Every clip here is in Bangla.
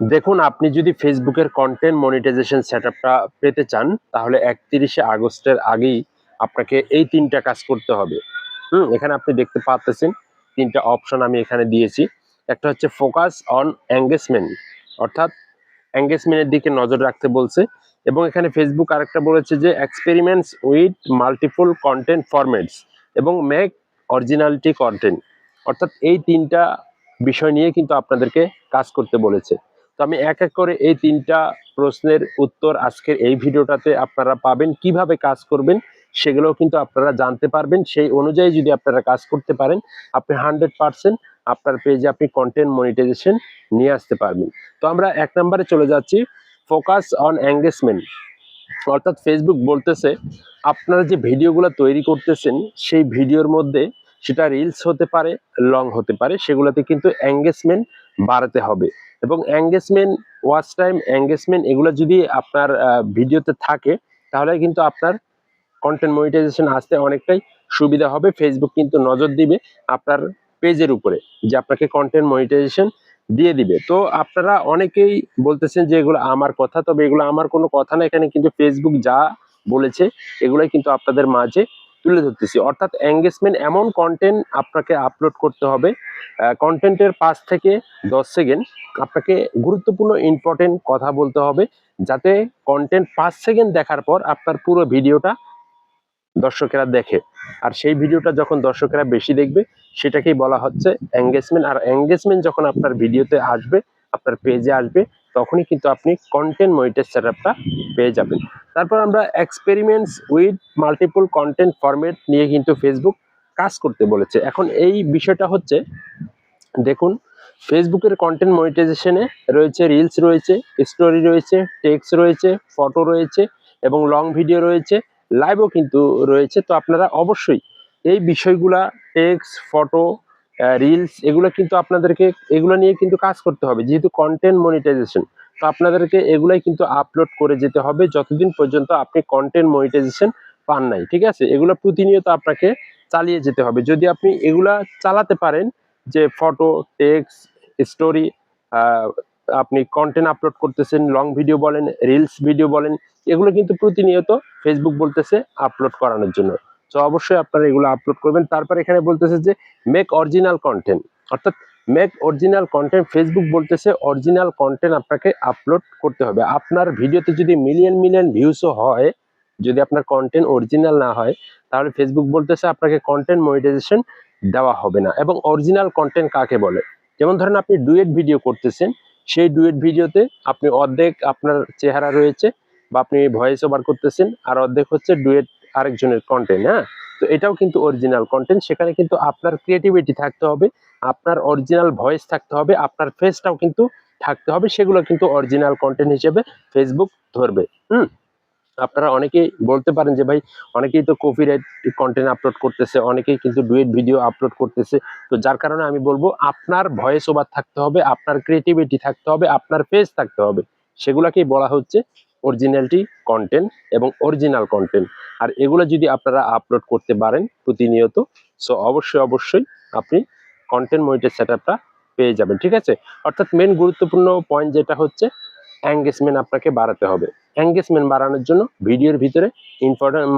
দেখুন, আপনি যদি ফেসবুকের কন্টেন্ট মনিটাইজেশন সেটআপটা পেতে চান, তাহলে একত্রিশে আগস্টের আগেই আপনাকে এই তিনটা কাজ করতে হবে। হুম, এখানে আপনি দেখতে পাচ্ছেন তিনটা অপশন আমি এখানে দিয়েছি। একটা হচ্ছে ফোকাস অন এঙ্গেজমেন্ট অর্থাৎ এঙ্গেজমেন্টের দিকে নজর রাখতে বলছে। এবং এখানে ফেসবুক আরেকটা বলেছে যে experiments with multiple content formats এবং মেক অরিজিনালিটি কন্টেন্ট অর্থাৎ এই তিনটা বিষয় নিয়ে কিন্তু আপনাদেরকে কাজ করতে বলেছে। তো আমি এক এক করে এই তিনটা প্রশ্নের উত্তর আজকের এই ভিডিওটাতে আপনারা পাবেন, কীভাবে কাজ করবেন সেগুলো কিন্তু আপনারা জানতে পারবেন। সেই অনুযায়ী যদি আপনারা কাজ করতে পারেন, আপনি হান্ড্রেড পার্সেন্ট আপনার পেজে আপনি কন্টেন্ট মনিটাইজেশন নিয়ে আসতে পারবেন। তো আমরা এক নম্বরে চলে যাচ্ছি ফোকাস অন এঙ্গেজমেন্ট অর্থাৎ ফেসবুক বলতেছে, আপনারা যে ভিডিওগুলো তৈরি করতেছেন, সেই ভিডিওর মধ্যে সেটা রিলস হতে পারে লং হতে পারে, সেগুলোতে কিন্তু এঙ্গেজমেন্ট বাড়াতে হবে। এবং এঙ্গেজমেন্ট ওয়াচ টাইম এঙ্গেজমেন্ট এগুলো যদি আপনার ভিডিওতে থাকে, তাহলে কিন্তু আপনার কন্টেন্ট মনিটাইজেশন আসতে অনেকটাই সুবিধা হবে। ফেসবুক কিন্তু নজর দিবে আপনার পেজের উপরে যে আপনাকে কন্টেন্ট মনিটাইজেশন দিয়ে দিবে। তো আপনারা অনেকেই বলতেছেন যে এগুলো আমার কথা, তবে এগুলো আমার কোনো কথা না। এখানে কিন্তু ফেসবুক যা বলেছে, এগুলোই কিন্তু আপনাদের মাঝে তুলে ধরতেছি। অর্থাৎ এঙ্গেজমেন্ট এমন কন্টেন্ট আপনাকে আপলোড করতে হবে কন্টেন্টের পাঁচ থেকে দশ সেকেন্ড আপনাকে গুরুত্বপূর্ণ ইম্পর্টেন্ট কথা বলতে হবে, যাতে কন্টেন্ট পাঁচ সেকেন্ড দেখার পর আপনার পুরো ভিডিওটা দর্শকেরা দেখে। আর সেই ভিডিওটা যখন দর্শকেরা বেশি দেখবে, সেটাকেই বলা হচ্ছে এঙ্গেজমেন্ট আর এঙ্গেজমেন্ট যখন আপনার ভিডিওতে আসবে আপনার পেজে আসবে, তখনই কিন্তু আপনি কন্টেন্ট মনিটাইজ সেটআপটা পেয়ে যাবেন। তারপর আমরা experiments with multiple content format নিয়ে কিন্তু ফেসবুক কাজ করতে বলেছে। এখন এই বিষয়টা হচ্ছে, দেখুন ফেসবুকের কন্টেন্ট মনিটাইজেশনে রয়েছে রিলস রয়েছে স্টোরি রয়েছে টেক্স রয়েছে ফটো রয়েছে এবং লং ভিডিও রয়েছে লাইভও কিন্তু রয়েছে। তো আপনারা অবশ্যই এই বিষয়গুলা টেক্স ফটো রিলস এগুলো কিন্তু আপনাদেরকে, এগুলো নিয়ে কিন্তু কাজ করতে হবে, যেহেতু কন্টেন্ট মনিটাইজেশন তো আপনাদেরকে এগুলাই কিন্তু আপলোড করে যেতে হবে, যতদিন পর্যন্ত আপনি কন্টেন্ট মনিটাইজেশন পান নাই, ঠিক আছে? এগুলো প্রতিনিয়ত আপনাকে চালিয়ে যেতে হবে। যদি আপনি এগুলা চালাতে পারেন, যে ফটো টেক্সট স্টোরি আপনি কন্টেন্ট আপলোড করতেছেন লং ভিডিও বলেন রিলস ভিডিও বলেন, এগুলো কিন্তু প্রতিনিয়ত ফেসবুক বলতেছে আপলোড করানোর জন্য। তো অবশ্যই আপনারা এগুলো আপলোড করবেন। তারপর এখানে বলতেছে যে মেক অরিজিনাল কন্টেন্ট অর্থাৎ মেক অরিজিনাল কন্টেন্ট ফেসবুক বলতেছে অরিজিনাল কন্টেন্ট আপনাকে আপলোড করতে হবে। আপনার ভিডিওতে যদি মিলিয়ন মিলিয়ন ভিউসও হয়, যদি আপনার কন্টেন্ট অরিজিনাল না হয়, তাহলে ফেসবুক বলতেছে আপনাকে কন্টেন্ট মনিটাইজেশন দেওয়া হবে না। এবং অরিজিনাল কন্টেন্ট কাকে বলে? যেমন ধরেন আপনি ডুয়েট ভিডিও করতেছেন, সেই ডুয়েট ভিডিওতে আপনি অর্ধেক আপনার চেহারা রয়েছে বা আপনি ভয়েস ওভার করতেছেন, আর অর্ধেক হচ্ছে ডুয়েট আরেকজনের কন্টেন্ট হ্যাঁ? তো এটাও কিন্তু অরিজিনাল কন্টেন্ট সেখানে কিন্তু আপনার ক্রিয়েটিভিটি থাকতে হবে, আপনার অরিজিনাল ভয়েস থাকতে হবে, আপনার ফেসটাও কিন্তু থাকতে হবে। সেগুলো কিন্তু অরিজিনাল কন্টেন্ট হিসেবে ফেসবুক ধরবে, হুম? আপনারা অনেকেই বলতে পারেন যে, ভাই, অনেকেই তো কপিরাইট কন্টেন্ট আপলোড করতেছে, অনেকেই কিন্তু ডুয়েট ভিডিও আপলোড করতেছে। তো যার কারণে আমি বলব, আপনার ভয়েস ওভার থাকতে হবে, আপনার ক্রিয়েটিভিটি থাকতে হবে, আপনার ফেস থাকতে হবে। সেগুলাকেই বলা হচ্ছে অরিজিনালিটি কন্টেন্ট এবং অরিজিনাল কন্টেন্ট আর এগুলো যদি আপনারা আপলোড করতে পারেন প্রতিনিয়ত সো অবশ্যই অবশ্যই আপনি কন্টেন্ট মনিটাইজ সেটআপটা পেয়ে যাবেন, ঠিক আছে? অর্থাৎ মেন গুরুত্বপূর্ণ পয়েন্ট যেটা হচ্ছে এঙ্গেজমেন্ট আপনাকে বাড়াতে হবে। এঙ্গেজমেন্ট বাড়ানোর জন্য ভিডিওর ভিতরে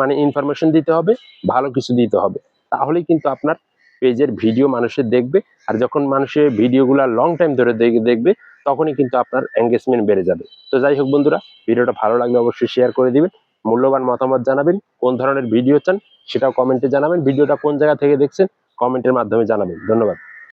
মানে ইনফরমেশন দিতে হবে, ভালো কিছু দিতে হবে। তাহলেই কিন্তু আপনার পেজের ভিডিও মানুষের দেখবে, আর যখন মানুষের ভিডিওগুলো লং টাইম ধরে দেখবে, তখনই কিন্তু আপনার এঙ্গেজমেন্ট বেড়ে যাবে। তো যাই হোক বন্ধুরা, ভিডিওটা ভালো লাগলে অবশ্যই শেয়ার করে দিবেন। মূল্যবান মতামত জানাবেন, কোন ধরনের ভিডিও চান সেটাও কমেন্টে জানাবেন। ভিডিওটা কোন জায়গা থেকে দেখছেন কমেন্টের মাধ্যমে জানাবেন। ধন্যবাদ।